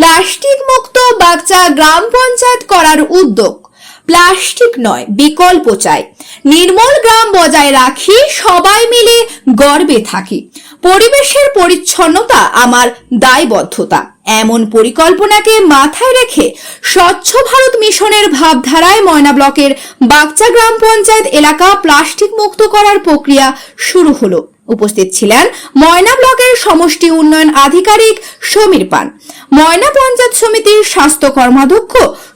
Plastic মুক্ত বাগচা গ্রাম পঞ্চায়েত করার উদ্যোগ। প্লাস্টিক নয়, বিকল্প চাই। নির্মল গ্রাম বজায় রাখি, সবাই মিলে গর্বে থাকি। পরিবেশের পরিচ্ছন্নতা আমার দায়বদ্ধতা। এমন পরিকল্পনাকে মাথায় রেখে স্বচ্ছ ভারত মিশনের ভাবধারায় ময়না ব্লকের বাগচা গ্রাম পঞ্চায়েত এলাকা প্লাস্টিক মুক্ত করার প্রক্রিয়া শুরু হলো। উপস্থিত ছিলেন ময়না ব্লকের সমষ্টি উন্নয়ন আধিকারিক সমীর পান। ময়না পঞ্চায়েত সমিতির স্বাস্থ্য কর্মাধ্যক্ষ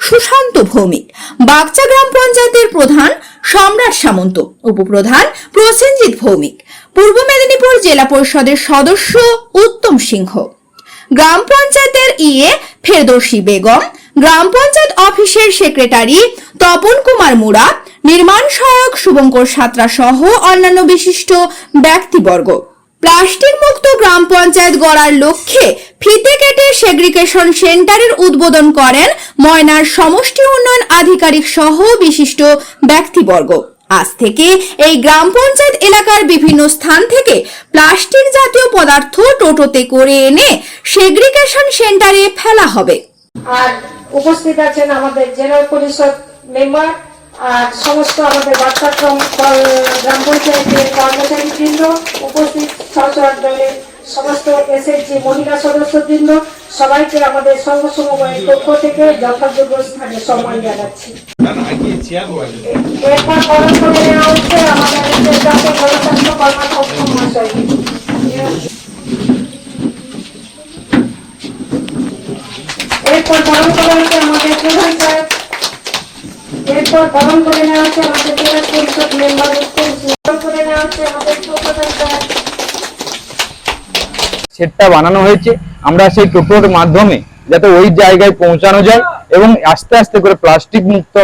সুশান্ত ভৌমিক। বাগচা গ্রাম পঞ্চায়েতের প্রধান সম্রাট সামন্ত। উপপ্রধান প্রসেনজিৎ ভৌমিক। পূর্ব মেদিনীপুর জেলা পরিষদের সদস্য উত্তম সিংহ। গ্রাম পঞ্চায়েতের ইয়ে ফেরদৌসী বেগম। গ্রাম পঞ্চায়েত অফিসের সেক্রেটারি তপন কুমার মুরা নির্মাণ সহায়ক শুভঙ্কর সাঁতরা সহ অন্যান্য বিশিষ্ট ব্যক্তিবর্গ। প্লাস্টিক মুক্ত গ্রাম পঞ্চায়েত গড়ার লক্ষ্যে ফিতে কেটে সেগ্রিগেশন সেন্টারের উদ্বোধন করেন ময়নার সমষ্টি উন্নয়ন আধিকারিক সহ বিশিষ্ট ব্যক্তিবর্গ। আজ থেকে এই গ্রাম পঞ্চায়েত এলাকার বিভিন্ন স্থান থেকে প্লাস্টিক জাতীয় পদার্থ টোটোতে করে এনে সেগ্রিগেশন সেন্টারে ফেলা হবে। আর উপস্থিত আছেন আমাদের জেলা পরিষদ মেম্বার আর সমস্ত আমাদের বাচ্চাক্রম গ্রাম পঞ্চায়েতের কর্মচারী বৃন্দ, উপস্থিত সহসর দলের সমস্ত এসএসজি মহিলা সদস্যবৃন্দ সবাইকে আমাদের সংঘ সমবায়ের পক্ষ থেকে যথাযোগ্য স্থানে সম্মান জানাচ্ছি। এরপর বরণ আমাদের প্রধান সাহেব এরপর বরণ করে নেওয়া হচ্ছে আমাদের জেলা পরিষদ মেম্বার বরণ করে নেওয়া হচ্ছে আমাদের সেটটা বানানো হয়েছে। আমরা সেই টোটোর মাধ্যমে যাতে ওই জায়গায় পৌঁছানো যায় এবং আস্তে আস্তে করে প্লাস্টিক মুক্ত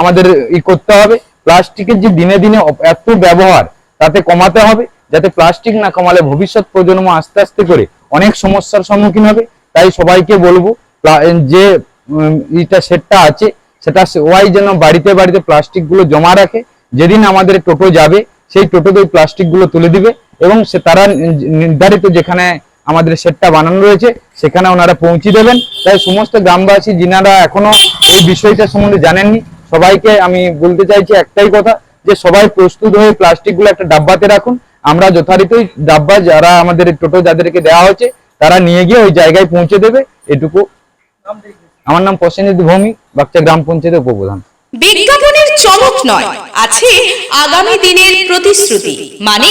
আমাদের ই করতে হবে। প্লাস্টিকের যে দিনে দিনে এত ব্যবহার, তাতে কমাতে হবে। যাতে প্লাস্টিক না কমালে ভবিষ্যৎ প্রজন্ম আস্তে আস্তে করে অনেক সমস্যার সম্মুখীন হবে। তাই সবাইকে বলব যে ইটা সেটটা আছে সেটা সবাই যেন বাড়িতে বাড়িতে প্লাস্টিকগুলো জমা রাখে। যেদিন আমাদের টোটো যাবে, সেই টোটোতে ওই প্লাস্টিকগুলো তুলে দিবে এবং সে তারা নির্ধারিত যেখানে আমাদের সেটটা বানানো রয়েছে, সেখানে ওনারা পৌঁছে দেবেন। তাই সমস্ত গ্রামবাসী যিনারা এখনও এই বিষয়টা সম্বন্ধে জানেননি, সবাইকে আমি বলতে চাইছি একটাই কথা, যে সবাই প্রস্তুত হয়ে প্লাস্টিকগুলো একটা ডাব্বাতে রাখুন। আমরা যথারীতি ডাব্বা যারা আমাদের টোটো যাদেরকে দেওয়া হয়েছে, তারা নিয়ে গিয়ে ওই জায়গায় পৌঁছে দেবে। এটুকু। আমার নাম প্রসেনজিৎ ভৌমিক বাচ্চা গ্রাম পঞ্চায়েতের উপপ্রধান। বিজ্ঞাপনের চমক নয়, আছে আগামী দিনের প্রতিশ্রুতি মানে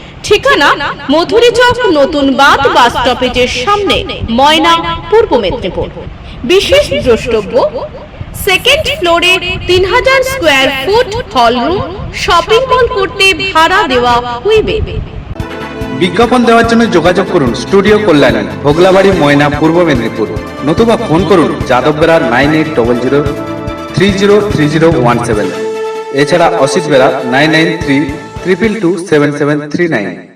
ঠিকানা মধুরী চক, নতুন বাঁধ বাস স্টপেজের সামনে, ময়না, পূর্ব মেদিনীপুর। বিশেষ দ্রষ্টব্য সেকেন্ড ফ্লোরে তিন হাজার square foot hall room shopping mall করতে ভাড়া দেওয়া হইবে। বিজ্ঞাপন দেওয়ার জন্য যোগাযোগ করুন স্টুডিও কল্যাণী, ভোগলাবাড়ি, ময়না, পূর্ব মেদিনীপুর। নতুবা ফোন করুন Yadav Bera nine eight double zero three zero three zero one seven এছাড়া Asit Bera nine nine three triple two seven seven three nine